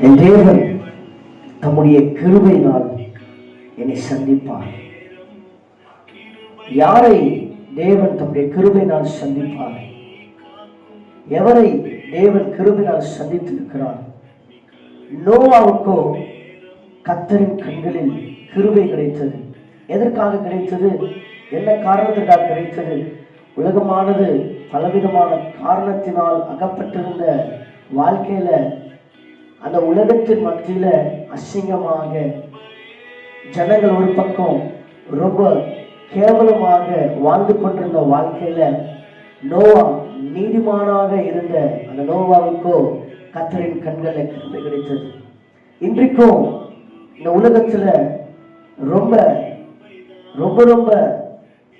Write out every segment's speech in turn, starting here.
என் தேவன் தம்முடைய கிருபையினால் என்னை சந்திப்பார் யாரை தேவன் தம்முடைய கிருபையினால் சந்திப்பார் எவரை தேவன் கிருபினால் சந்தித்திருக்கிறார்? நோவாவுக்கோ கத்தரின் கண்களில் கிருபை கிடைத்தது. எதற்காக கிடைத்தது? என்ன காரணத்திற்காக கிடைத்தது? உலகமானது பலவிதமான காரணத்தினால் அகப்பட்டிருந்த வாழ்க்கையில அந்த உலகத்தின் மத்தியில அசிங்கமாக ஜனங்கள் ஒரு பக்கம் ரொம்ப கேவலமாக வாழ்ந்து கொண்டிருந்த வாழ்க்கையில நோவா நீதிமானாக இருந்த அந்த நோவாவுக்கோ கத்தரின் கண்களில் கிருமை கிடைத்தது. இன்றைக்கும் இந்த உலகத்துல ரொம்ப ரொம்ப ரொம்ப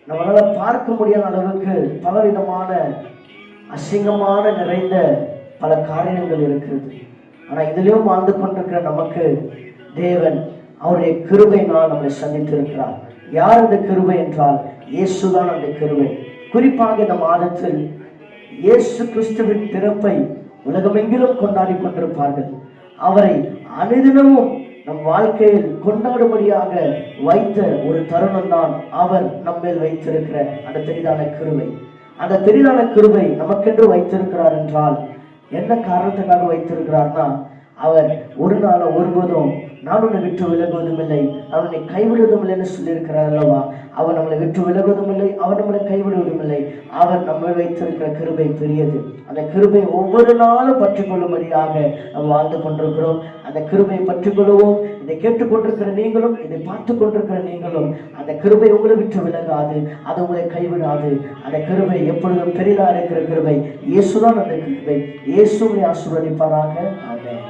நம்மளால பார்க்க முடியாத அளவுக்கு பலவிதமான அசிங்கமான நிறைந்த பல காரியங்கள் இருக்கிறது. ஆனா இதுலயும் வாழ்ந்து கொண்டிருக்கிற நமக்கு தேவன் அவருடைய கிருபையினால் நம்மை சந்தித்திருக்கிறார். யார் அந்த கிருபை என்றால் இயேசுதான் அந்த கிருபை. குறிப்பாக இந்த மாதத்தில் இயேசு கிறிஸ்துவின் பிறப்பை உலகமெங்கிலும் கொண்டாடி கொண்டிருப்பார்கள். அவரை அனுதினமும் நம் வாழ்க்கையில் கொண்டாடும்படியாக வைத்த ஒரு தருணம் தான் அவர் நம்மேல் வைத்திருக்கிற அந்த பெரிதான கிருபை. அந்த பெரிதான கிருபை நமக்கென்று வைத்திருக்கிறார் என்றால் என்ன காரணத்துக்காக வைத்திருக்கிறார்னா அவர் ஒரு நாள் ஒருபோதும் நான் உன்னை விட்டு விலகுவதும் இல்லை நான் உன்னை கைவிடுவதும் இல்லைன்னு சொல்லியிருக்கிறார் அல்லவா? அவர் நம்மளை விட்டு விலகுவதும் இல்லை அவர் நம்மளை கைவிடுவதும் இல்லை அவர் நம்மை வைத்திருக்கிற கிருபை பெரியது. அந்த கிருபை ஒவ்வொரு நாளும் பற்றிக்கொள்ளும்படியாக நாம் வாழ்ந்து கொண்டிருக்கிறோம். அந்த கிருபை பற்றி இதை கேட்டுக்கொண்டிருக்கிற நீங்களும் இதை பார்த்து கொண்டிருக்கிற நீங்களும் அந்த கிருபை உங்களை விட்டு விலகாது அது உங்களை கைவிடாது. அந்த கிருபை எப்பொழுதும் பெரிதா இருக்கிற கிருபை. இயேசுதான் அந்த கிருபை. இயேசுவை ஆசீர்வதிப்பாராக. ஆமென்.